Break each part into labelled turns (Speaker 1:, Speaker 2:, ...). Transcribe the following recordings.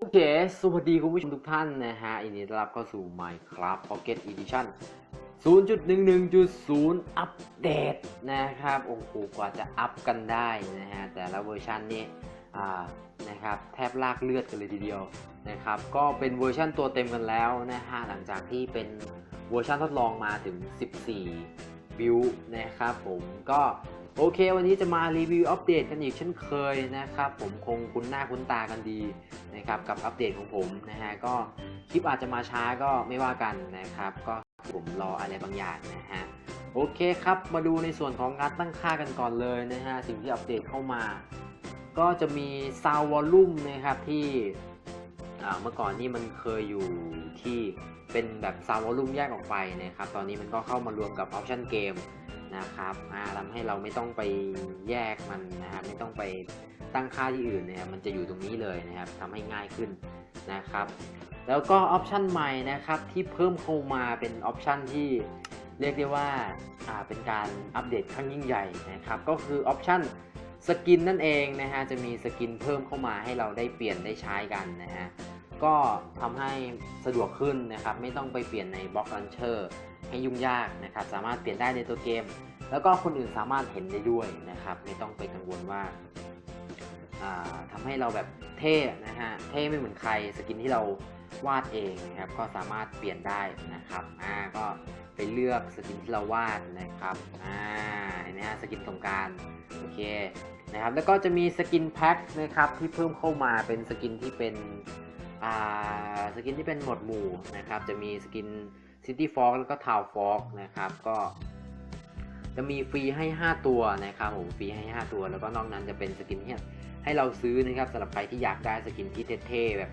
Speaker 1: โอเค สวัสดีคุณผู้ชมทุกท่านนะฮะยินดีต้อนรับเข้าสู่ Minecraft Pocket Edition 0.11.0 อัปเดตนะครับ โอ้โห กว่าจะอัพกันได้นะฮะ แต่ละเวอร์ชันนี้นะครับ แทบลากเลือดกันเลยทีเดียวนะครับ ก็เป็นเวอร์ชันตัวเต็มกันแล้วนะฮะ หลังจากที่เป็น เวอร์ชันทดลองมาถึง 14บิวนะครับผมก็โอเค วันนี้จะมารีวิวอัปเดตกันอีกเช่นเคยนะครับผมคงคุ้นหน้าคุ้นตากันดีนะครับกับอัปเดตของผมนะฮะก็คลิปอาจจะมาช้าก็ไม่ว่ากันนะครับ ก็ผมรออะไรบางอย่างนะฮะโอเคครับ มาดูในส่วนของการตั้งค่ากันก่อนเลยนะฮะสิ่งที่อัปเดตเข้ามา ก็จะมี Sound Volume นะครับที่เมื่อก่อนนี่มันเคยอยู่ที่ เป็นแบบ Sound Volume แยกออกไปนะครับ ตอนนี้มันก็เข้ามารวมกับ Option Game นะครับอ่าทำให้เราไม่ต้องไปแยกมันนะครับ ไม่ต้องไปตั้งค่าที่อื่นนะครับมันจะอยู่ตรงนี้เลยนะครับทำให้ง่ายขึ้นนะครับ แล้วก็ออปชันใหม่นะครับที่เพิ่มเข้ามาเป็นออปชันที่เรียกได้ว่าอ่าเป็นการอัปเดตครั้งยิ่งใหญ่นะครับ ก็คือออปชันสกินนั่นเองนะฮะจะมีสกินเพิ่มเข้ามาให้เราได้เปลี่ยนได้ใช้กันนะฮะ ก็ทำให้สะดวกขึ้นนะครับ ไม่ต้องไปเปลี่ยนในบล็อกลันเชอร์ให้ยุ่งยากนะครับ สามารถเปลี่ยนได้ในตัวเกม แล้วก็คนอื่นสามารถเห็นได้ด้วยนะครับ ไม่ต้องไปกังวลว่าอ่าทำให้เราแบบเท่นะฮะ เท่ไม่เหมือนใคร สกินที่เราวาดเองนะครับ ก็สามารถเปลี่ยนได้นะครับ อ่า ก็ไปเลือกสกินที่เราวาดนะครับ อ่า เห็นไหมฮะ สกินสงการโอเค นะครับ แล้วก็จะมีสกินแพ็คนะครับที่เพิ่มเข้ามาเป็นสกินที่เป็น สกินที่เป็นหมวดหมู่นะครับ จะมีสกิน City Fog แล้วก็ Town Fog นะครับก็จะมีฟรีให้ 5 ตัวนะครับผมฟรีให้ 5 ตัว แล้วก็นอกนั้นจะเป็นสกินที่ให้เราซื้อนะครับสำหรับใครที่อยากได้สกินที่เท่ๆแบบ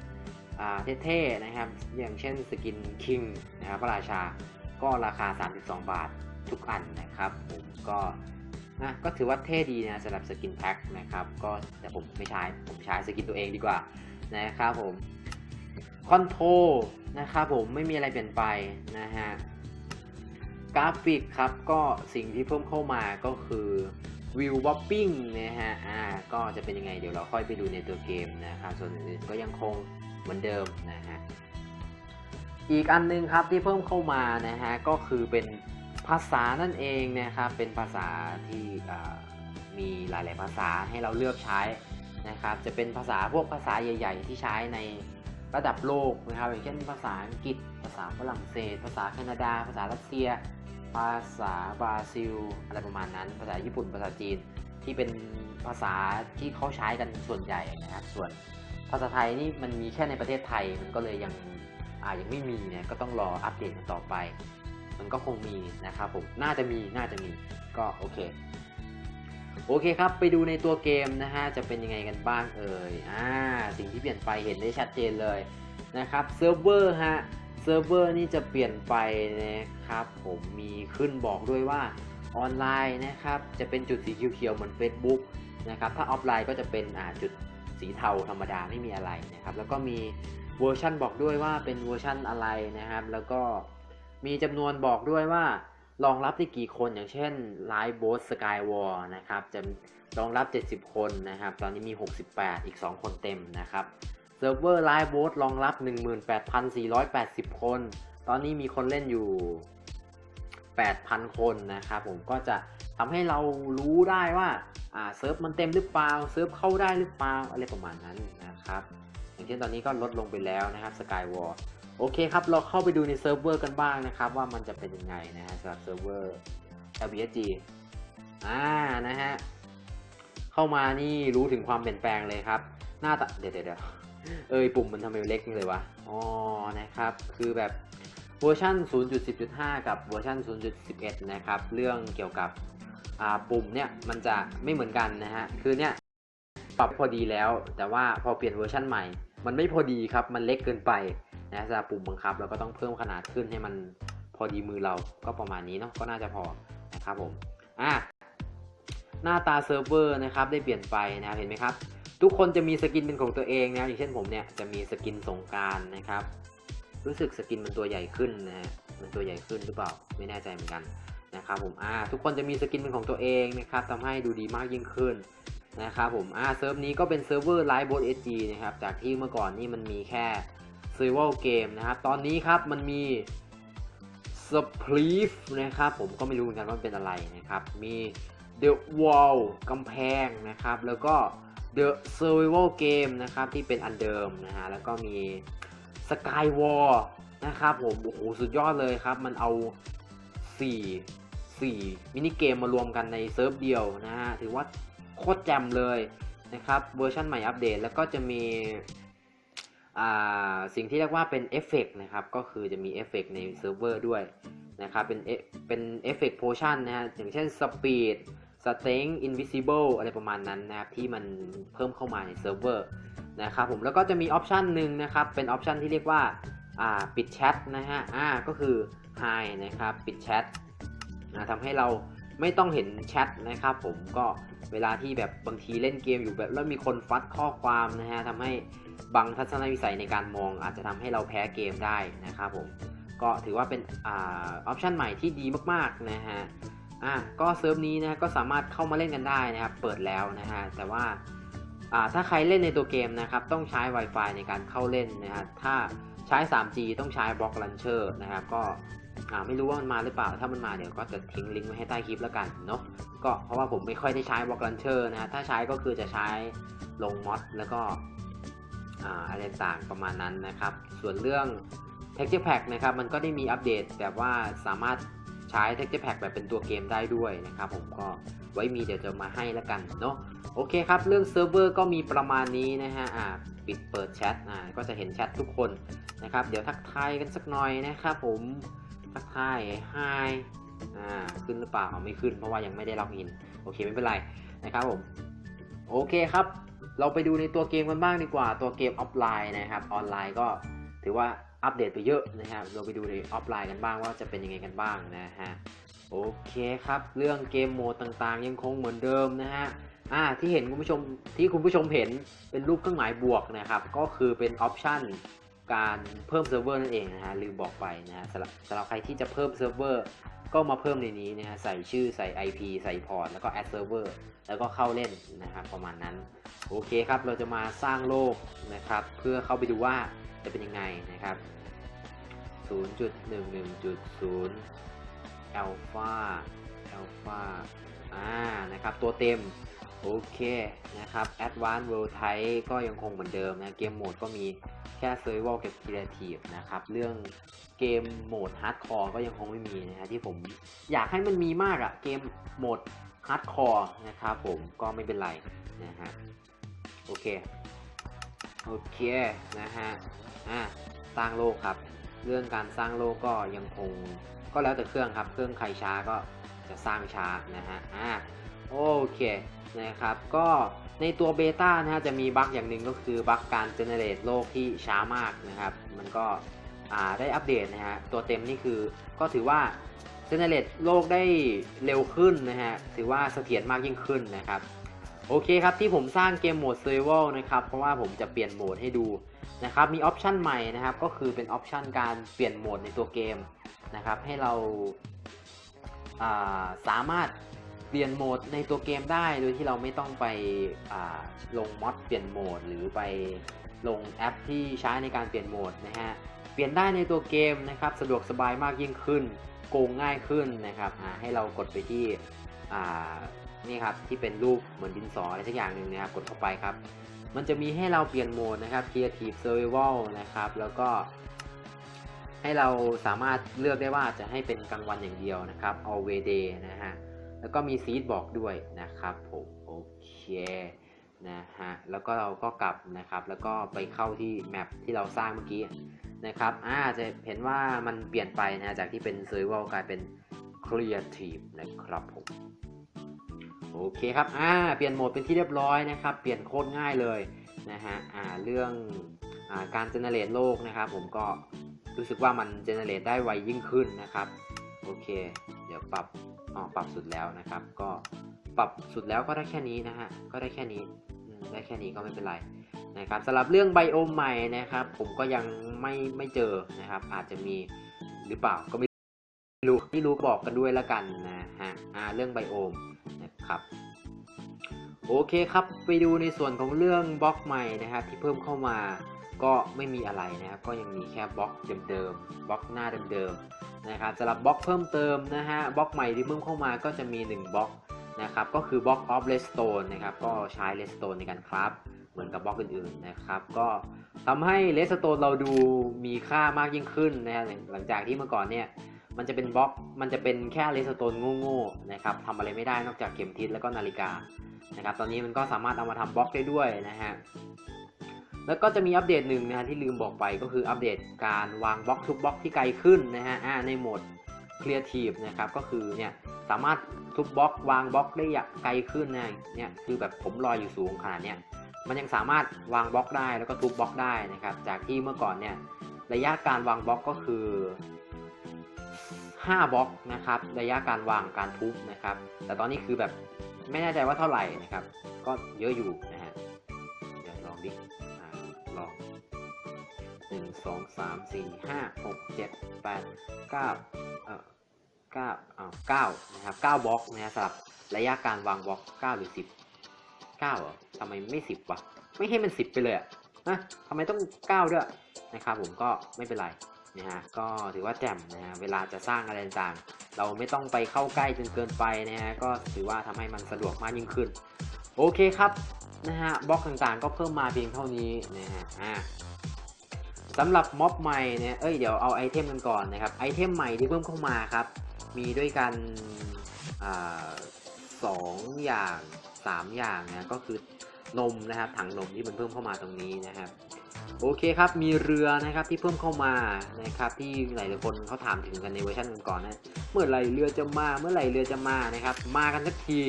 Speaker 1: อ่าเท่ๆนะครับ อย่างเช่นสกินคิงนะครับพระราชาก็ราคา 32 บาททุกอันนะครับ ผมก็นะก็ถือว่าเท่ดีนะสำหรับสกินแพ็คนะครับ ก็แต่ผมไม่ใช้ผมใช้สกินตัวเองดีกว่านะครับผม คอนโทรนะครับผมไม่มีอะไรเปลี่ยนไปนะฮะกราฟิกครับก็สิ่งที่เพิ่มเข้ามาก็คือวิววอปปิ้งนะฮะอ่าก็จะเป็นยังไงเดี๋ยวเราค่อยไปดูในตัวเกมนะครับส่วนอื่นก็ยังคงเหมือนเดิมนะฮะอีกอันนึงครับที่เพิ่มเข้ามานะฮะก็คือเป็นภาษานั่นเองนะครับเป็นภาษาที่อ่ามีหลาย ๆ ภาษาให้เราเลือกใช้นะครับจะเป็นภาษาพวกภาษาใหญ่ ๆ ที่ใช้ใน ระดับโลกนะครับ อย่างเช่นภาษาอังกฤษ ภาษาฝรั่งเศส ภาษาแคนาดา ภาษารัสเซีย ภาษาบราซิล อะไรประมาณนั้น ภาษาญี่ปุ่น ภาษาจีน ที่เป็นภาษาที่เขาใช้กันส่วนใหญ่นะครับ ส่วนภาษาไทยนี่มันมีแค่ในประเทศไทย มันก็เลยยังอ่ายังไม่มีเนี่ย ก็ต้องรออัปเดตกันต่อไป มันก็คงมีนะครับผม น่าจะมี น่าจะมี ก็โอเค โอเคครับ ไปดูในตัวเกมนะฮะ จะเป็นยังไงกันบ้างเอ่ย อ่า สิ่งที่เปลี่ยนไปเห็นได้ชัดเจนเลยนะครับ เซิร์ฟเวอร์ฮะ เซิร์ฟเวอร์นี่จะเปลี่ยนไปนะครับ ผมมีขึ้นบอกด้วยว่าออนไลน์นะครับ จะเป็นจุดสีเขียวๆเหมือน Facebook นะครับ ถ้าออฟไลน์ก็จะเป็นอ่าจุดสีเทาธรรมดาไม่มีอะไรนะครับ แล้วก็มีเวอร์ชันบอกด้วยว่าเป็นเวอร์ชันอะไรนะครับ แล้วก็มีจำนวนบอกด้วยว่า รองรับได้กี่คนอย่างเช่น Live Boat Skywar นะครับจะรองรับ 70 คนนะครับ ตอนนี้มี 68 อีก 2 คนเต็มนะครับเซิร์ฟเวอร์ไลฟ์โบสรองรับ 18,480 คน ตอนนี้มีคนเล่นอยู่ 8,000 คนนะครับผมก็จะทำให้เรารู้ได้ว่าอ่าเซิร์ฟมันเต็มหรือเปล่าเซิร์ฟเข้าได้หรือเปล่าอะไรประมาณนั้นนะครับ อย่างเช่นตอนนี้ก็ลดลงไปแล้วนะครับ Skywar โอเคครับ เราเข้าไปดูในเซิร์ฟเวอร์กันบ้างนะครับ ว่ามันจะเป็นยังไงนะฮะสำหรับเซิร์ฟเวอร์ LBSG อ่านะฮะ เข้ามานี่รู้ถึงความเปลี่ยนแปลงเลยครับ หน้าตาเดี๋ยวเดี๋ยวเดี๋ยวเอยปุ่มมันทำไมเล็กจังเลยวะ อ๋อ นะครับ คือแบบเวอร์ชัน0.10.5 กับเวอร์ชัน0.11 นะครับ เรื่องเกี่ยวกับอ่าปุ่มเนี่ยมันจะไม่เหมือนกันนะฮะ คือเนี่ยปรับพอดีแล้ว แต่ว่าพอเปลี่ยนเวอร์ชันใหม่ มันไม่พอดีครับ มันเล็กเกินไปนะสำหรับปุ่มบังคับเราก็ต้องเพิ่มขนาดขึ้นให้มันพอดีมือเราก็ประมาณนี้เนาะก็น่าจะพอนะครับผมอะหน้าตาเซิร์ฟเวอร์นะครับได้เปลี่ยนไปนะครับเห็นไหมครับ ทุกคนจะมีสกินเป็นของตัวเองนะอย่างเช่นผมเนี่ยจะมีสกินสงการนะครับ รู้สึกสกินมันตัวใหญ่ขึ้นนะฮะมันตัวใหญ่ขึ้นหรือเปล่าไม่แน่ใจเหมือนกันนะครับผมอ่าทุกคนจะมีสกินเป็นของตัวเองนะครับทำให้ดูดีมากยิ่งขึ้น นะครับผมอ่าเซิร์ฟนี้ก็เป็นเซิร์ฟเวอร์ไลฟ์บนเอจีนะครับ จากที่เมื่อก่อนนี่มันมีแค่เซ r v ร์เกมนะครับ ตอนนี้ครับมันมีสปลีฟนะครับ ผมก็ไม่รู้เหมือนกันว่าเป็นอะไรนะครับ มี The Wall กำแพงนะครับ แล้วก็ The Survival Game นะครับที่เป็นอันเดิมนะฮะ แล้วก็มี Sky War นะครับผมโอ้โหสุดยอดเลยครับ มันเอา 4 4 มินิเกมมารวมกันในเซิร์ฟเดียวนะฮะ ถือว่า โคตรแจ่มเลยนะครับเวอร์ชันใหม่อัปเดตแล้วก็จะมีสิ่งที่เรียกว่าเป็นเอฟเฟกนะครับก็คือจะมีเอฟเฟกในเซิร์ฟเวอร์ด้วยนะครับเป็นเอเป็นเอฟเฟกโพชั่นนะฮะอย่างเช่นสปีดสเต็งอินวิซิเบิลอะไรประมาณนั้นนะครับที่มันเพิ่มเข้ามาในเซิร์ฟเวอร์นะครับผมแล้วก็จะมีออปชันหนึ่งนะครับเป็นออปชันที่เรียกว่าปิดแชทนะฮะอ่าก็คือ Hi นะครับปิดแชทนะทำให้เรา ไม่ต้องเห็นแชทนะครับผมก็เวลาที่แบบบางทีเล่นเกมอยู่แบบแล้วมีคนฟัดข้อความนะฮะทำให้บางทัศนวิสัยในการมองอาจจะทำให้เราแพ้เกมได้นะครับผมก็ถือว่าเป็นอ่าออปชันใหม่ที่ดีมากๆนะฮะอะก็เซิร์ฟนี้นะก็สามารถเข้ามาเล่นกันได้นะครับเปิดแล้วนะฮะแต่ว่าอ่าถ้าใครเล่นในตัวเกมนะครับต้องใช้ Wi-Fi ในการเข้าเล่นนะฮะถ้าใช้ 3G ต้องใช้บล็อกลันเชอร์นะครับก็ ไม่รู้ว่ามันมาหรือเปล่า ถ้ามันมาเดี๋ยวก็จะทิ้งลิงก์ไว้ให้ใต้คลิปแล้วกันเนาะ ก็เพราะว่าผมไม่ค่อยได้ใช้บล็อกลันเชอร์นะฮะ ถ้าใช้ก็คือจะใช้ลงมอดแล้วก็อ่าอะไรต่างประมาณนั้นนะครับ ส่วนเรื่อง Texture Pack นะครับ มันก็ได้มีอัปเดตแบบว่าสามารถใช้ Texture Pack แบบเป็นตัวเกมได้ด้วยนะครับ ผมก็ไว้มีเดี๋ยวจะมาให้แล้วกันเนาะ โอเคครับ เรื่องเซิร์ฟเวอร์ก็มีประมาณนี้นะฮะปิดเปิดแชทก็จะเห็นแชททุกคนนะครับ เดี๋ยวทักทายกันสักหน่อยนะครับผม ทักทาย Hi อ่าขึ้นหรือเปล่าไม่ขึ้น เพราะว่ายังไม่ได้ล็อกอินโอเคไม่เป็นไรนะครับผมโอเคครับ เราไปดูในตัวเกมกันบ้างดีกว่าตัวเกมออฟไลน์นะครับออนไลน์ก็ถือว่าอัปเดตไปเยอะนะครับเราไปดูในออฟไลน์กันบ้างว่าจะเป็นยังไงกันบ้างนะฮะโอเคครับ เรื่องเกมโหมดต่างๆ ยังคงเหมือนเดิมนะฮะอ่าที่เห็นคุณผู้ชมที่คุณผู้ชมเห็นเป็นรูปเครื่องหมายบวกนะครับ ก็คือเป็นออปชัน การเพิ่มเซิร์ฟเวอร์นั่นเองนะฮะลืมบอกไปนะฮะสำหรับสำหรับใครที่จะเพิ่มเซิร์ฟเวอร์ก็มาเพิ่มในนี้นะฮะใส่ชื่อใส่ IP ใส่พอร์ตแล้วก็ add server แล้วก็เข้าเล่นนะครับประมาณนั้น โอเคครับเราจะมาสร้างโลกนะครับ เพื่อเข้าไปดูว่าจะเป็นยังไงนะครับ 0.11.0 alpha alpha อ่านะครับ ตัวเต็ม โอเคนะครับ advanced world type ก็ยังคงเหมือนเดิมนะ เกมโหมดก็มี ค่ survival กับ creative นะครับ เรื่องเกมโหมด hardcore ก็ยังคงไม่มีนะฮะที่ผมอยากให้มันมีมากอะเกมโหมด hardcore นะครับผมก็ไม่เป็นไรนะฮะโอเค โอเค นะฮะอะสร้างโลกครับ เรื่องการสร้างโลกก็ยังคงก็แล้วแต่เครื่องครับ เครื่องใครช้าก็จะสร้างช้านะฮะอะโอเคนะครับก็ ในตัวเบต้านะฮะจะมีบั๊กอย่างหนึ่งก็คือบั๊กการเจเนเรตโลกที่ช้ามากนะครับ มันก็ได้อัปเดตนะฮะตัวเต็มนี่คือก็ถือว่าเจเนเรตโลกได้เร็วขึ้นนะฮะถือว่าเสถียรมากยิ่งขึ้นนะครับโอเคครับที่ผมสร้างเกมโหมด Survival นะครับเพราะว่าผมจะเปลี่ยนโหมดให้ดูนะครับมีออปชันใหม่นะครับก็คือเป็นออปชันการเปลี่ยนโหมดในตัวเกมนะครับให้เราาสามารถ เปลี่ยนโหมดในตัวเกมได้โดยที่เราไม่ต้องไปลงม็อดเปลี่ยนโหมด หรือไปลงแอปที่ใช้ในการเปลี่ยนโหมดนะฮะเปลี่ยนได้ในตัวเกมนะครับสะดวกสบายมากยิ่งขึ้น โกงง่ายขึ้นนะครับให้เรากดไปที่นี่ครับที่เป็นรูปเหมือนดินสออะไรสักอย่างหนึ่งนะครับกดเข้าไปครับ มันจะมีให้เราเปลี่ยนโหมดนะครับ Creative Survival นะครับแล้วก็ ให้เราสามารถเลือกได้ว่าจะให้เป็นกลางวันอย่างเดียวนะครับ Always Day นะฮะ แล้วก็มีซีดบอกด้วยนะครับผมโอเคนะฮะแล้วก็เราก็กลับนะครับ แล้วก็ไปเข้าที่แมปที่เราสร้างเมื่อกี้นะครับอ่าจะเห็นว่ามันเปลี่ยนไปนะจากที่เป็น Survival กลายเป็น Creative นะครับผมโอเคครับอ่าเปลี่ยนโหมดเป็นที่เรียบร้อยนะครับ เปลี่ยนโคตรง่ายเลยนะฮะอ่าเรื่องอ่าการเจเนเรตโลกนะครับผมก็รู้สึกว่ามันเจเนเรตได้ไวยิ่งขึ้นนะครับ โอเค เดี๋ยวปรับ อ๋อปรับสุดแล้วนะครับ ก็ปรับสุดแล้วก็ได้แค่นี้นะฮะก็ได้แค่นี้ได้แค่นี้ก็ไม่เป็นไรนะครับสำหรับเรื่องไบโอมใหม่นะครับ ผมก็ยังไม่ไม่เจอนะครับ อาจจะมีหรือเปล่าก็ไม่รู้ไม่รู้บอกกันด้วยละกันนะฮะเรื่องไบโอมนะครับโอเคครับไปดูในส่วนของเรื่องบล็อกใหม่นะครับที่เพิ่มเข้ามาก็ไม่มีอะไรนะครับ ก็ยังมีแค่บล็อกเดิมๆบล็อกหน้าเดิมๆ นะครับสำหรับบล็อกเพิ่มเติมนะฮะบล็อกใหม่ที่เพิ่มเข้ามาก็จะมี 1บล็อกนะครับก็คือบล็อก of redstone นะครับก็ใช้ redstone ในการคราฟเหมือนกับบล็อกอื่นๆนะครับก็ทำให้ redstone เราดูมีค่ามากยิ่งขึ้นนะฮะหลังจากที่เมื่อก่อนเนี่ยมันจะเป็นบล็อกมันจะเป็นแค่ redstone โง่ๆนะครับทำอะไรไม่ได้นอกจากเข็มทิศแล้วก็นาฬิกานะครับตอนนี้มันก็สามารถเอามาทำบล็อกได้ด้วยนะฮะ แล้วก็จะมีอัปเดตหนึ่งนะฮะที่ลืมบอกไปก็คืออัปเดตการวางบล็อกทุกบล็อกที่ไกลขึ้นนะฮะอ่าในโหมด Creative นะครับก็คือเนี่ยสามารถทุบบล็อกวางบล็อกได้อย่างไกลขึ้นนะเนี่ยคือแบบผมลอยอยู่สูงขนาดเนี้ยมันยังสามารถวางบล็อกได้แล้วก็ทุบบล็อกได้นะครับจากที่เมื่อก่อนเนี่ยระยะการวางบล็อกก็คือ 5บล็อกนะครับระยะการวางการทุบนะครับแต่ตอนนี้คือแบบไม่แน่ใจว่าเท่าไหร่นะครับก็เยอะอยู่นะฮะเดี๋ยวลองดิ ลองหนึ่งสองสามสี่ห้าหกเจ็ดแปดเก้าเอ่อเก้าอ้าวเก้านะครับเก้าบล็อกนะฮะสำหรับระยะการวางบล็อกเก้าหรือสิบเก้าเหรอทำไมไม่สิบวะไม่ให้มันสิบไปเลยอะนะทำไมต้องเก้าด้วยนะครับผมก็ไม่เป็นไรนะฮะก็ถือว่าแจ่มนะฮะเวลาจะสร้างอะไรต่างๆ เราไม่ต้องไปเข้าใกล้จนเกินไปนะฮะก็ถือว่าทำให้มันสะดวกมากยิ่งขึ้น โอเคครับ นะฮะบล็อกต่างๆ ก็เพิ่มมาเพียงเท่านี้นะฮะสำหรับม็อบใหม่เนี่ยเอ้ยเดี๋ยวเอาไอเทมกันก่อนนะครับไอเทมใหม่ที่เพิ่มเข้ามาครับ มีด้วยกันอสองอย่างสามอย่างนะก็คือนมนะครับถังนมที่มันเพิ่มเข้ามาตรงนี้นะครับ โอเคครับ มีเรือนะครับที่เพิ่มเข้ามานะครับที่หลายๆคนเขาถามถึงกันในเวอร์ชันก่อนๆนะ เมื่อไหร่เรือจะมาเมื่อไหร่เรือจะมานะครับ มากันสักที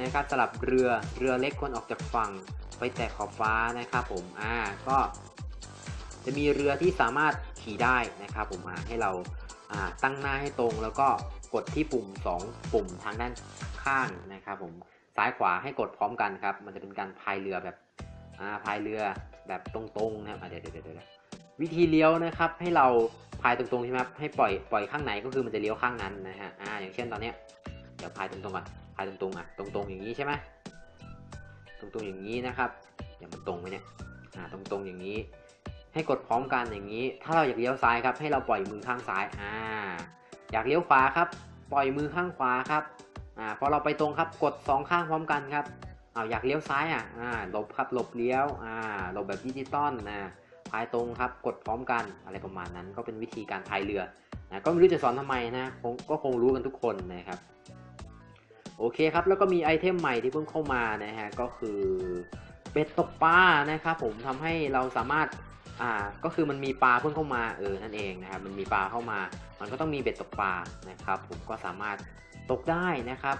Speaker 1: นะครับสลับเรือเรือเล็กควรออกจากฝั่งไปแตะขอบฟ้านะครับผมอ่าก็ จะมีเรือที่สามารถขี่ได้นะครับ ผมอ่าให้เราอ่าตั้งหน้าให้ตรงแล้วก็กดที่ปุ่ม 2 ปุ่มทางด้านข้างนะครับ ผมซ้ายขวาให้กดพร้อมกันครับ มันจะเป็นการพายเรือแบบอ่าพายเรือ แบบตรงๆนะครับเดี๋ยวเดี๋ยวเดี๋ยววิธีเลี้ยวนะครับ ให้เราพายตรงๆใช่ไหมครับให้ปล่อยปล่อยข้างไหนก็คือมันจะเลี้ยวข้างนั้นนะฮะอ่าอย่างเช่นตอนเนี้ยเดี๋ยวพายตรงๆก่อนพายตรงๆอะตรงๆอย่างนี้ใช่ไหมตรงๆอย่างนี้นะครับเดี๋ยวมันตรงไหมเนี่ยอ่าตรงๆอย่างนี้ ให้กดพร้อมกันอย่างนี้ ถ้าเราอยากเลี้ยวซ้ายครับ ให้เราปล่อยมือข้างซ้ายอ่าอยากเลี้ยวขวาครับ ปล่อยมือข้างขวาครับอ่าพอเราไปตรงครับกดสองข้างพร้อมกันครับ เอาอยากเลี้ยวซ้ายอะอ่าหลบครับหลบเลี้ยวอ่าหลบแบบดิจิตอลนะพายตรงครับกดพร้อมกันอะไรประมาณนั้นก็เป็นวิธีการพายเรือนะก็ไม่รู้จะสอนทำไมนะคงก็คงรู้กันทุกคนนะครับโอเคครับแล้วก็มีไอเทมใหม่ที่เพิ่งเข้ามานะฮะก็คือเบ็ดตกปลานะครับผมทำให้เราสามารถอ่าก็คือมันมีปลาเพิ่งเข้ามาเออนั่นเองนะครับมันมีปลาเข้ามา มันก็ต้องมีเบ็ดตกปลานะครับ ผมก็สามารถตกได้นะครับ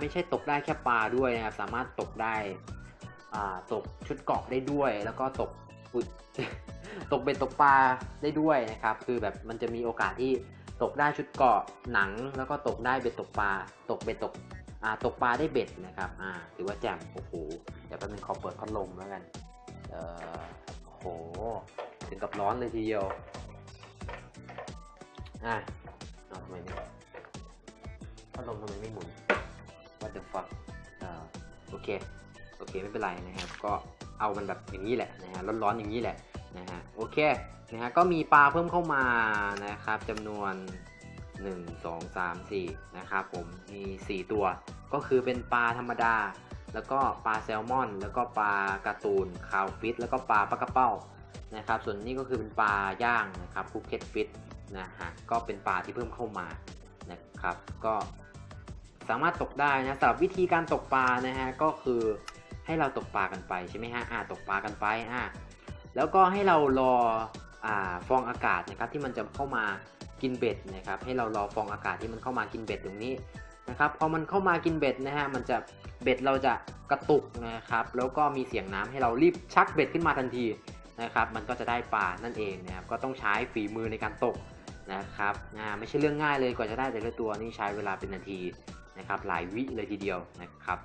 Speaker 1: ไม่ใช่ตกได้แค่ปลาด้วยนะครับสามารถตกได้ตกชุดเกาะได้ด้วย แล้วก็ตกตกเบ็ดตกปลาได้ด้วยนะครับ คือแบบมันจะมีโอกาสที่ตกได้ชุดเกาะหนัง แล้วก็ตกได้เบ็ดตกปลาตกเบ็ดตกตกปลาได้เบ็ดนะครับถือว่าแจ่มโอ้โหเดี๋ยวแป๊บนึงขอเปิดพัดลมแล้วกันเออโอ้โหถึงกับร้อนเลยทีเดียวอะเอาทำไมไม่พัดลมทำไมไม่หมุน what the fuck เออโอเคโอเคไม่เป็นไรนะครับก็เอามันแบบอย่างนี้แหละนะฮะร้อนๆอย่างนี้แหละนะฮะโอเคนะฮะก็มีปลาเพิ่มเข้ามานะครับจำนวน 1 2 3 4นะครับผมมี 4 ตัว ก็คือเป็นปลาธรรมดา แล้วก็ปลาแซลมอน แล้วก็ปลาการ์ตูนคาวฟิตแล้วก็ปลาปลากระเป้านะครับส่วนนี้ก็คือเป็นปลาย่างนะครับคุกเก็ตฟิตนะฮะก็เป็นปลาที่เพิ่มเข้ามานะครับก็ สามารถตกได้นะสำหรับวิธีการตกปลานะฮะก็คือให้เราตกปลากันไปใช่ไหมฮะอ่าตกปลากันไปอ่าแล้วก็ให้เรารออ่าฟองอากาศนะครับที่มันจะเข้ามากินเบ็ดนะครับ ให้เรารอฟองอากาศที่มันเข้ามากินเบ็ดตรงนี้นะครับพอมันเข้ามากินเบ็ดนะฮะมันจะเบ็ดเราจะกระตุกนะครับ แล้วก็มีเสียงน้ำให้เรารีบชักเบ็ดขึ้นมาทันทีนะครับ มันก็จะได้ปลานั่นเองนะครับ ก็ต้องใช้ฝีมือในการตกนะครับไม่ใช่เรื่องง่ายเลยกว่าจะได้แต่ละตัวนี่ใช้เวลาเป็นนาที นะครับหลายวิเลยทีเดียวนะครับ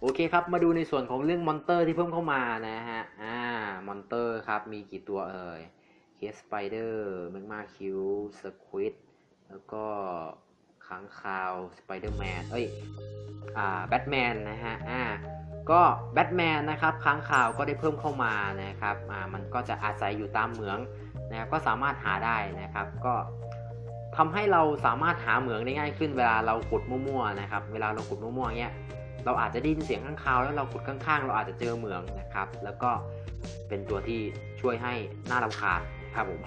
Speaker 1: โอเคครับมาดูในส่วนของเรื่องมอนเตอร์ที่เพิ่มเข้ามานะฮะอ่ามอนเตอร์ครับมีกี่ตัวเอ่ยแเคสสไปเดอร์แมกมาคิวสควิดแล้วก็ค้างคาวสไปเดอร์แมนเอ้ยอ่าแบทแมนนะฮะอ่าก็แบทแมนนะครับค้างคาวก็ได้เพิ่มเข้ามานะครับอ่ามันก็จะอาศัยอยู่ตามเหมืองนะครับก็สามารถหาได้นะครับ ก็ ทำให้เราสามารถหาเหมืองได้ง่ายขึ้นเวลาเราขุดมั่วๆนะครับ เวลาเราขุดมั่วๆเงี้ย เราอาจจะได้ยินเสียงข้างคาวแล้วเราขุดข้างๆ เราอาจจะเจอเหมืองนะครับ แล้วก็เป็นตัวที่ช่วยให้หน้ารำคาญครับผม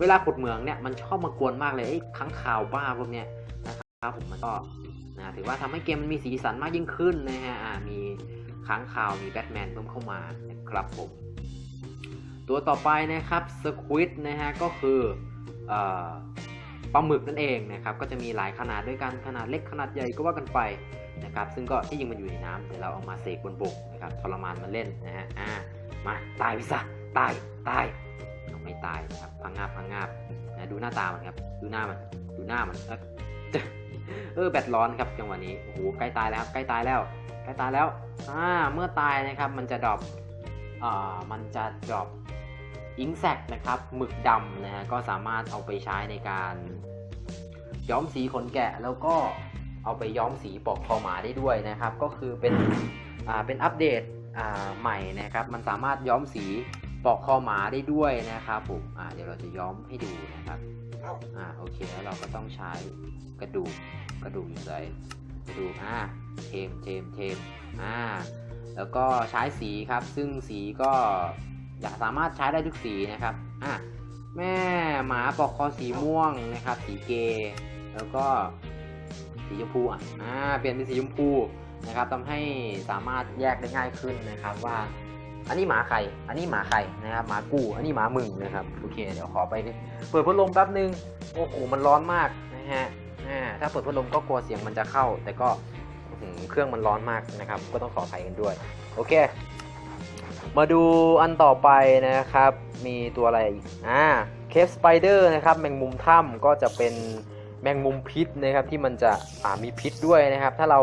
Speaker 1: เวลาขุดเหมืองเนี่ยมันชอบมากวนมากเลยไอ้ข้างคาวบ้าพวกเนี้ยนะครับผมมันก็นะถือว่าทำให้เกมมันมีสีสันมากยิ่งขึ้นนะฮะมีค้างคาวมีแบทแมนเพิ่มเข้ามานะครับผม ตัวต่อไปนะครับสควิดนะฮะก็คืออ ปลาหมึกนั่นเองนะครับก็จะมีหลายขนาดด้วยกันขนาดเล็กขนาดใหญ่ก็ว่ากันไปนะครับซึ่งก็ที่จริงมันอยู่ในน้ำแต่เราเอามาเสกบนบกนะครับทรมานมันเล่นนะฮะอ่ามาตายไปซะตายตายเอาไม่ตายนะครับพังงาบพังงาบนะดูหน้าตามันครับดูหน้ามันดูหน้ามันเอ้ยเออแบตร้อนครับจังหวะนี้โอ้โหใกล้ตายแล้วครับใกล้ตายแล้วใกล้ตายแล้วอ่าเมื่อตายนะครับมันจะดรอปอ่ามันจะดรอป อิงแซกนะครับหมึกดำนะฮะก็สามารถเอาไปใช้ในการย้อมสีขนแกะแล้วก็เอาไปย้อมสีปลอกคอหมาได้ด้วยนะครับ ก็คือเป็นอ่าเป็นอัปเดตอ่าใหม่นะครับ มันสามารถย้อมสีปลอกคอหมาได้ด้วยนะครับผมอ่าเดี๋ยวเราจะย้อมให้ดูนะครับอ่าโอเคแล้วเราก็ต้องใช้กระดูกกระดูกอยู่ไหนกระดูกอ่าเทมเทมเทมอ่าแล้วก็ใช้สีครับซึ่งสีก็ อยากสามารถใช้ได้ทุกสีนะครับอะแม่หมาปลอกคอสีม่วงนะครับ สีเกย์แล้วก็สีชมพูอะอ่าเปลี่ยนเป็นสีชมพูนะครับทำให้สามารถแยกได้ง่ายขึ้นนะครับว่า อันนี้หมาใคร อันนี้หมาใครนะครับหมากูอันนี้หมามึงนะครับโอเคเดี๋ยวขอไปเปิดพัดลมแป๊บนึงโอ้โหมันร้อนมากนะฮะอ่าถ้าเปิดพัดลมก็กลัวเสียงมันจะเข้า แต่ก็เครื่องมันร้อนมากนะครับ ก็ต้องขออภัยกันด้วย โอเค มาดูอันต่อไปนะครับ มีตัวอะไรอีกอ่าเคฟสไปเดอร์นะครับแมงมุมถ้ำก็จะเป็นแมงมุมพิษนะครับที่มันจะอ่ามีพิษด้วยนะครับ ถ้าเรา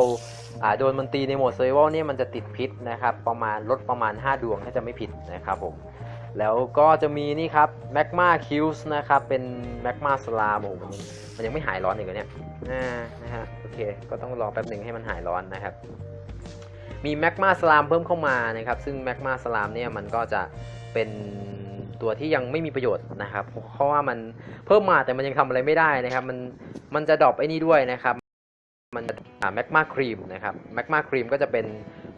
Speaker 1: อ่าโดนมันตีในโหมดเซอร์ไวเนี่ยมันจะติดพิษนะครับ ประมาณลดประมาณ 5 ดวงถ้าจะไม่ผิดนะครับผมแล้วก็จะมีนี่ครับแมกมาคิวส์นะครับ เป็นแมกมาสลามโอ้โหมันมันยังไม่หายร้อนอีกเหรอเนี่ยอ่านะฮะโอเค ก็ต้องรอแป๊บหนึ่งให้มันหายร้อนนะครับ มีแมกมาสลามเพิ่มเข้ามานะครับ ซึ่งแมกมาสลามเนี่ยมันก็จะเป็นตัวที่ยังไม่มีประโยชน์นะครับ เพราะว่ามันเพิ่มมาแต่มันยังทำอะไรไม่ได้นะครับ มันมันจะดรอปไอ้นี่ด้วยนะครับ มันจะแมกมาครีมนะครับแมกมาครีมก็จะเป็น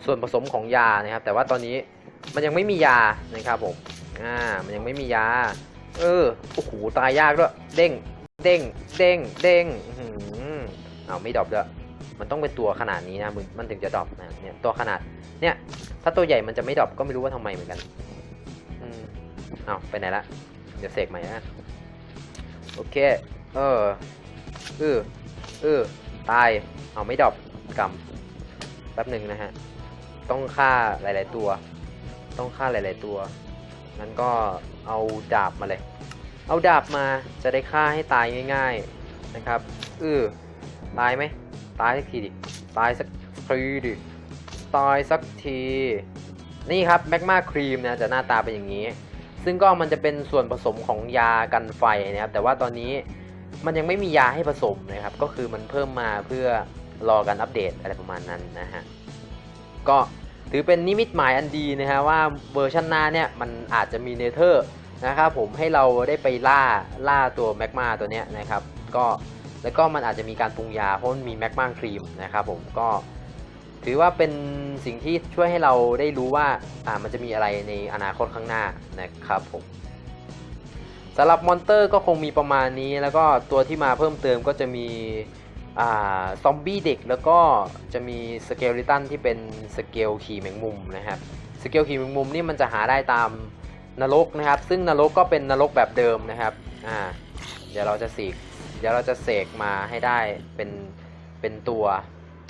Speaker 1: ส่วนผสมของยานะครับ แต่ว่าตอนนี้มันยังไม่มียานะครับผมอ่ามันยังไม่มียา เออโอ้โหตายยากด้วยเด้งเด้งเด้งเด้งอื้อหือเอาไม่ดรอปด้วย มันต้องเป็นตัวขนาดนี้นะมันมันถึงจะดรอปนะเนี่ยตัวขนาดเนี่ยถ้าตัวใหญ่มันจะไม่ดรอปก็ไม่รู้ว่าทำไมเหมือนกันอืมเอาไปไหนละเดี๋ยวเสกใหม่นะโอเค เออเออเออตายเอาไม่ดรอปกำแป๊บหนึ่งนะฮะต้องฆ่าหลาย ๆ ตัว ต้องฆ่าหลาย ๆ ตัวงั้นก็เอาดาบมาเลย เอาดาบมาจะได้ฆ่าให้ตายง่าย ๆนะครับเออตายไหม ตายสักทีดิ ตายสักทีดิ ตายสักที นี่ครับแมกมาครีมนะจะหน้าตาเป็นอย่างนี้ ซึ่งก็มันจะเป็นส่วนผสมของยากันไฟนะครับ แต่ว่าตอนนี้มันยังไม่มียาให้ผสมนะครับ ก็คือมันเพิ่มมาเพื่อรอการอัปเดตอะไรประมาณนั้นนะฮะ ก็ถือเป็นนิมิตหมายอันดีนะฮะว่าเวอร์ชันหน้าเนี่ยมันอาจจะมีเนเธอร์นะครับผมให้เราได้ไปล่าล่าตัวแมกมาตัวเนี้ยนะครับ ก็ แล้วก็มันอาจจะมีการปรุงยาเพราะมันมีแมกมาครีมนะครับผมก็ถือว่าเป็นสิ่งที่ช่วยให้เราได้รู้ว่าอ่ามันจะมีอะไรในอนาคตข้างหน้านะครับผมสำหรับมอนเตอร์ก็คงมีประมาณนี้ แล้วก็ตัวที่มาเพิ่มเติมก็จะมีอ่าซอมบี้เด็กแล้วก็จะมีสเกลลิตันที่เป็นสเกลขี่แมงมุมนะครับสเกลขี่แมงมุมนี่มันจะหาได้ตามนรกนะครับ ซึ่งนรกก็เป็นนรกแบบเดิมนะครับอ่าเดี๋ยวเราจะสีก ดี๋ยวเราจะเสกมาให้ได้เป็นเป็นตัว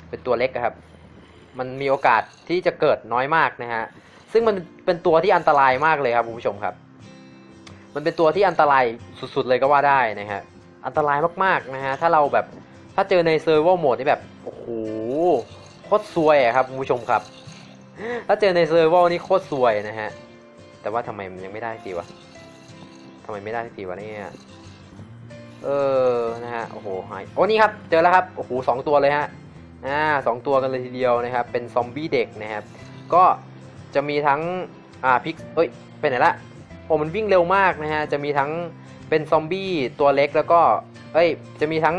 Speaker 1: เป็นตัวเล็กครับ มันมีโอกาสที่จะเกิดน้อยมากนะฮะซึ่งมันเป็นตัวที่อันตรายมากเลยครับคุณผู้ชมครับ มันเป็นตัวที่อันตรายสุดๆเลยก็ว่าได้นะฮะอันตรายมากๆนะฮะถ้าเราแบบถ้าเจอในเซอร์ไว a โหมดนี่แบบโอ้โหโคตรซวยครับคุณผู้ชมครับ ถ้าเจอในเซอร์ไว a นี่โคตรซวยนะฮะแต่ว่าทำไมมันยังไม่ได้สิวะทำไมไม่ได้สักทีวะเนี่ย เออนะฮะโอ้โหหายโอ้นี่ครับเจอแล้วครับโอ้โหสองตัวเลยฮะอ่าสองตัวกันเลยทีเดียวนะครับเป็นซอมบี้เด็กนะครับก็จะมีทั้งอ่าพิกเอ้ยไปไหนละโอ้มันวิ่งเร็วมากนะฮะจะมีทั้งเป็นซอมบี้ตัวเล็กแล้วก็เอ้ยจะมีทั้ง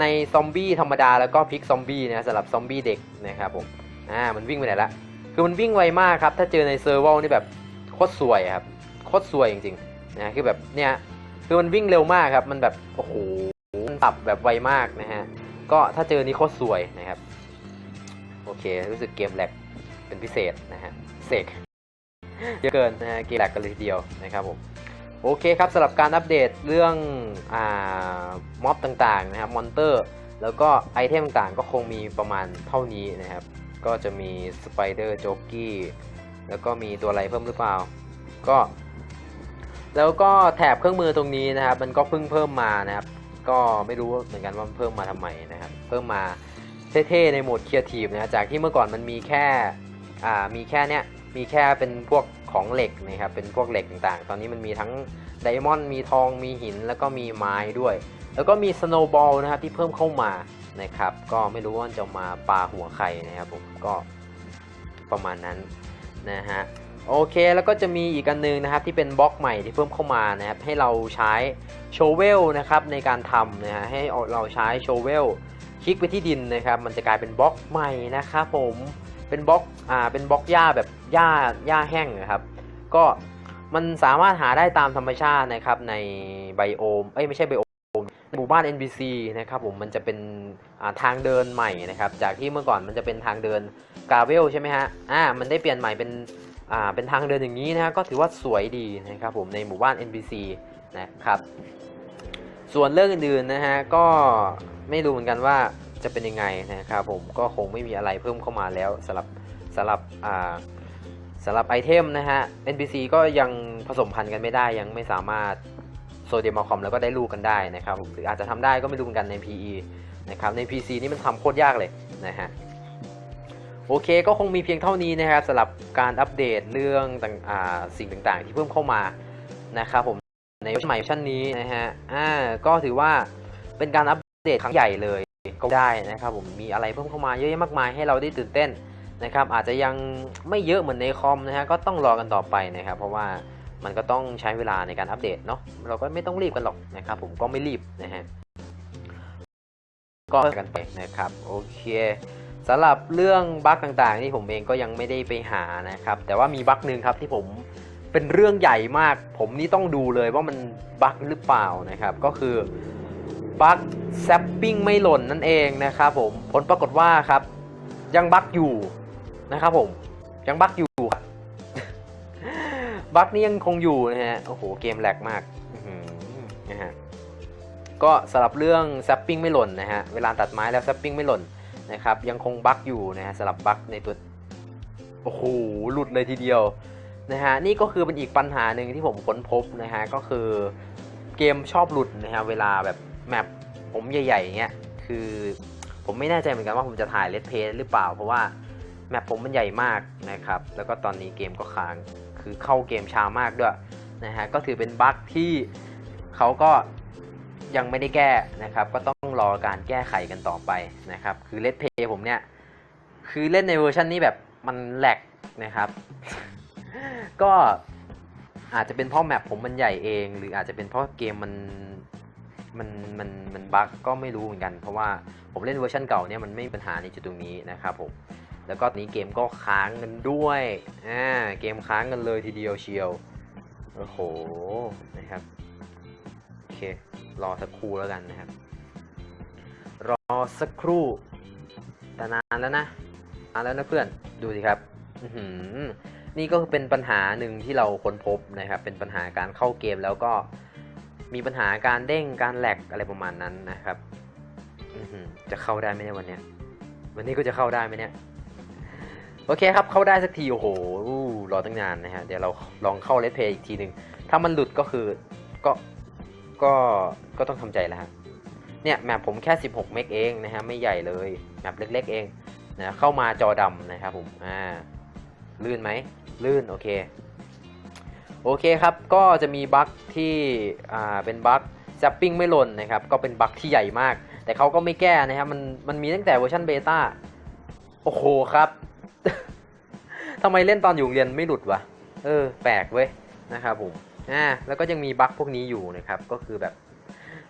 Speaker 1: ในซอมบี้ธรรมดาแล้วก็พิกซอมบี้นะสำหรับซอมบี้เด็กนะครับผมอ่ามันวิ่งไปไหนละคือมันวิ่งไวมากครับถ้าเจอในเซอร์เวลนี่แบบโคตรสวยครับโคตรสวยจริงๆนะคือแบบเนี่ย คือมันวิ่งเร็วมากครับ มันแบบ โอ้โห มันตับแบบไวมากนะฮะ ก็ถ้าเจอนี้โคตรสวยนะครับ โอเค รู้สึกเกมแหลกเป็นพิเศษนะฮะเสกเยอะเกินนะฮะเกมแหลกกันเลยทีเดียวนะครับผม โอเคครับสำหรับการอัปเดตเรื่องอ่าม็อบต่างๆนะครับ มอนเตอร์ แล้วก็ไอเทมต่างๆ ก็คงมีประมาณเท่านี้นะครับ ก็จะมีสไปเดอร์โจ๊กกี้ แล้วก็มีตัวอะไรเพิ่มหรือเปล่า ก็ แล้วก็แถบเครื่องมือตรงนี้นะครับ มันก็เพิ่งเพิ่มมานะครับ ก็ไม่รู้เหมือนกันว่ามันเพิ่มมาทำไมนะครับ เพิ่มมาเท่ๆในโหมดเคียร์ทีฟนะจากที่เมื่อก่อนมันมีแค่อ่ามีแค่เนี้ยมีแค่เป็นพวกของเหล็กนะครับ เป็นพวกเหล็กต่างๆ ตอนนี้มันมีทั้งไดมอนด์มีทองมีหินแล้วก็มีไม้ด้วย แล้วก็มีสโนว์บอลนะครับที่เพิ่มเข้ามานะครับ ก็ไม่รู้ว่าจะมาปาหัวใครนะครับผมก็ประมาณนั้นนะฮะ โอเค แล้วก็จะมีอีกอันหนึงนะครับที่เป็นบล็อกใหม่ที่เพิ่มเข้ามานะครับให้เราใช้โชเวลนะครับในการทำนะฮะให้เราใช้โชเวลคลิกไปที่ดินนะครับมันจะกลายเป็นบล็อกใหม่นะครับผมเป็นบล็อกอ่าเป็นบล็อกหญ้าแบบหญ้าหญ้าแห้งนะครับ ก็มันสามารถหาได้ตามธรรมชาตินะครับในไบโอมเอ้ยไม่ใช่ไบโอมหมู่บ้าน NPC นะครับผมมันจะเป็นาทางเดินใหม่นะครับจากที่เมื่อก่อนมันจะเป็นทางเดินกาเวลใช่ไหมฮะอ่ามันได้เปลี่ยนใหม่เป็น อ่าเป็นทางเดินอย่างนี้นะฮะก็ถือว่าสวยดีนะครับผมในหมู่บ้าน NPC นะครับส่วนเรื่องอื่นๆนะฮะก็ไม่รู้เหมือนกันว่าจะเป็นยังไงนะครับผมก็คงไม่มีอะไรเพิ่มเข้ามาแล้วสำหรับสำหรับอ่าสำหรับไอเทมนะฮะ NPC ก็ยังผสมพันธุ์กันไม่ได้ยังไม่สามารถโซเดียมคอมแล้วก็ได้ลูกกันได้นะครับหรืออาจจะทำได้ก็ไม่รู้เหมือนกันใน PE นะครับใน PC นี่มันทำโคตรยากเลยนะฮะ โอเคก็คงมีเพียงเท่านี้นะครับสำหรับการอัปเดตเรื่องต่างอ่าสิ่งต่างๆ ที่เพิ่มเข้ามานะครับผมในเวอร์ชันใหม่เวอร์ชันนี้นะฮะอ่าก็ถือว่าเป็นการอัปเดตครั้งใหญ่เลยก็ได้นะครับผมมีอะไรเพิ่มเข้ามาเยอะแยะมากมายให้เราได้ตื่นเต้นนะครับอาจจะยังไม่เยอะเหมือนในคอมนะฮะก็ต้องรอกันต่อไปนะครับ เพราะว่ามันก็ต้องใช้เวลาในการอัปเดตเนาะเราก็ไม่ต้องรีบกันหรอกนะครับผมก็ไม่รีบนะฮะก็กันไปนะครับโอเค สำหรับเรื่องบั๊กต่างๆนี่ผมเองก็ยังไม่ได้ไปหานะครับ แต่ว่ามีบั๊กหนึ่งครับที่ผมเป็นเรื่องใหญ่มาก ผมนี่ต้องดูเลยว่ามันบั๊กหรือเปล่านะครับ ก็คือบั๊กแซปปิ้งไม่หล่นนั่นเองนะครับผมผลปรากฏว่าครับ ยังบั๊กอยู่นะครับผมยังบั๊กอยู่ครับบั๊กนี้ยังคงอยู่นะฮะโอ้โหเกมแหลกมากนะฮะก็สำหรับเรื่องแซปปิ้งไม่หล่นนะฮะเวลาตัดไม้แล้วแซปปิ้งไม่หล่น นะครับ ยังคงบั๊กอยู่นะฮะสำหรับบั๊กในตัว โอ้โห หลุดเลยทีเดียวนะฮะนี่ก็คือเป็นอีกปัญหาหนึ่งที่ผมค้นพบนะฮะก็คือเกมชอบหลุดนะฮะเวลาแบบแมปผมใหญ่ๆอย่างเงี้ยคือผมไม่แน่ใจเหมือนกันว่าผมจะถ่ายเลทเพย์หรือเปล่า เพราะว่าแมปผมมันใหญ่มากนะครับแล้วก็ตอนนี้เกมก็ค้างคือเข้าเกมช้ามากด้วยนะฮะก็ถือเป็นบั๊กที่เขาก็ยังไม่ได้แก้นะครับก็ต้อง รอการแก้ไขกันต่อไปนะครับ คือเลทเพย์ผมเนี่ย คือเล่นในเวอร์ชันนี้แบบมันแหลกนะครับ ก็อาจจะเป็นเพราะแมปผมมันใหญ่เอง หรืออาจจะเป็นเพราะเกมมันมันมันมันบั๊กก็ไม่รู้เหมือนกัน เพราะว่าผมเล่นเวอร์ชันเก่าเนี่ยมันไม่มีปัญหาในจุดตรงนี้นะครับผมแล้วก็ตอนนี้เกมก็ค้างกันด้วยอ่าเกมค้างกันเลยทีเดียวเชียวโอ้โหนะครับโอเครอสักครู่แล้วกันนะครับ สักครู่แต่นานแล้วนะนานแล้วนะเพื่อนดูสิครับนี่ก็เป็นปัญหาหนึ่งที่เราค้นพบนะครับ เป็นปัญหาการเข้าเกมแล้วก็มีปัญหาการเด้งการแหลกอะไรประมาณนั้นนะครับจะเข้าได้ไหมเนี่ยวันเนี้ย วันนี้ก็จะเข้าได้ไหมเนี่ยโอเคครับ เข้าได้สักทีโอ้โหรอตั้งนานนะฮะเดี๋ยวเราลองเข้าเลทเพย์อีกทีหนึ่งถ้ามันหลุดก็คือก็ก็ก็ต้องทำใจแล้วฮะ เนี่ยแมปผมแค่ 16 เมกเองนะฮะไม่ใหญ่เลยแมปเล็กๆเองนะเข้ามาจอดำนะครับผมอ่าลื่นไหมลื่นโอเคโอเคครับก็จะมีบั๊กที่อ่าเป็นบั๊กแซปปิ้งไม่หล่นนะครับก็เป็นบั๊กที่ใหญ่มาก แต่เขาก็ไม่แก้นะครับมันมันมีตั้งแต่เวอร์ชันเบต้าโอ้โหครับทำไมเล่นตอนอยู่เรียนไม่หลุดวะเออแปลกเว้ยนะครับผมอ่าแล้วก็ยังมีบั๊กพวกนี้อยู่นะครับก็คือแบบ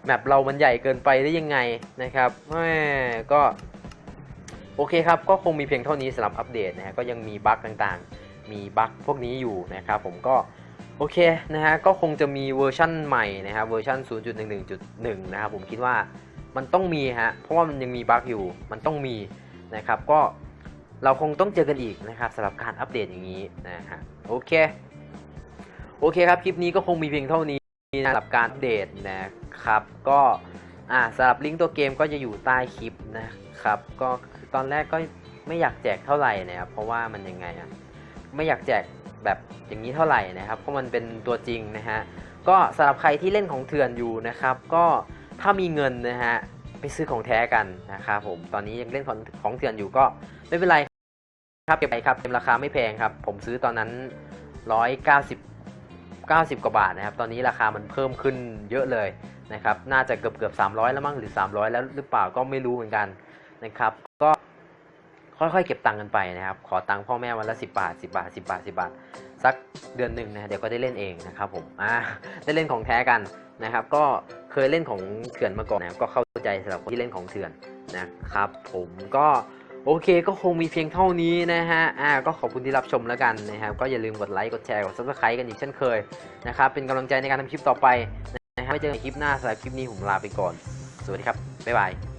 Speaker 1: แมปเรามันใหญ่เกินไปได้ยังไงนะครับแหมก็โอเคครับ ก็คงมีเพียงเท่านี้สำหรับอัปเดตนะฮะก็ยังมีบั๊กต่างๆ มีบั๊กพวกนี้อยู่นะครับผมก็โอเคนะฮะก็คงจะมีเวอร์ชั่นใหม่นะครับเวอร์ชัน0.11.1 นะครับผมคิดว่ามันต้องมีฮะเพราะว่ามันยังมีบั๊กอยู่มันต้องมีนะครับก็เราคงต้องเจอกันอีกนะครับสำหรับการอัปเดตอย่างนี้นะฮะโอเคโอเคครับคลิปนี้ก็คงมีเพียงเท่านี้ นะสำหรับการเดตนะครับ ก็อ่าสำหรับลิงก์ตัวเกมก็จะอยู่ใต้คลิปนะครับ ก็ตอนแรกก็ไม่อยากแจกเท่าไหร่นะครับเพราะว่ามันยังไงอะไม่อยากแจกแบบอย่างนี้เท่าไหร่นะครับเพราะมันเป็นตัวจริงนะฮะก็สำหรับใครที่เล่นของเถื่อนอยู่นะครับ ก็ถ้ามีเงินนะฮะไปซื้อของแท้กันนะครับผมตอนนี้ยังเล่นของของเถื่อนอยู่ก็ไม่เป็นไรครับเก็บไปครับเต็มราคาไม่แพงครับ ผมซื้อตอนนั้น 190 90 กว่าบาทนะครับ ตอนนี้ราคามันเพิ่มขึ้นเยอะเลยนะครับ น่าจะเกือบเกือบ300 แล้วมั้งหรือ 300 แล้วหรือเปล่าก็ไม่รู้เหมือนกันนะครับ ก็ค่อยๆเก็บตังค์กันไปนะครับ ขอตังค์พ่อแม่วันละ 10 บาท 10 บาท 10 บาท 10 บาท สักเดือนหนึ่งนะเดี๋ยวก็ได้เล่นเองนะครับผมอ่าได้เล่นของแท้กันนะครับ ก็เคยเล่นของเถื่อนมาก่อนนะก็เข้าใจสำหรับคนที่เล่นของเถื่อนนะครับ ผมก็ โอเคก็คงมีเพียงเท่านี้นะฮะอ่าก็ขอบคุณที่รับชมแล้วกันนะครับก็อย่าลืมกดไลค์กดแชร์กด subscribe กันอีกเช่นเคยนะครับเป็นกำลังใจในการทำคลิปต่อไปนะฮะไว้เจอกันในคลิปหน้าสำหรับคลิปนี้ผมลาไปก่อน สวัสดีครับ บ๊ายบาย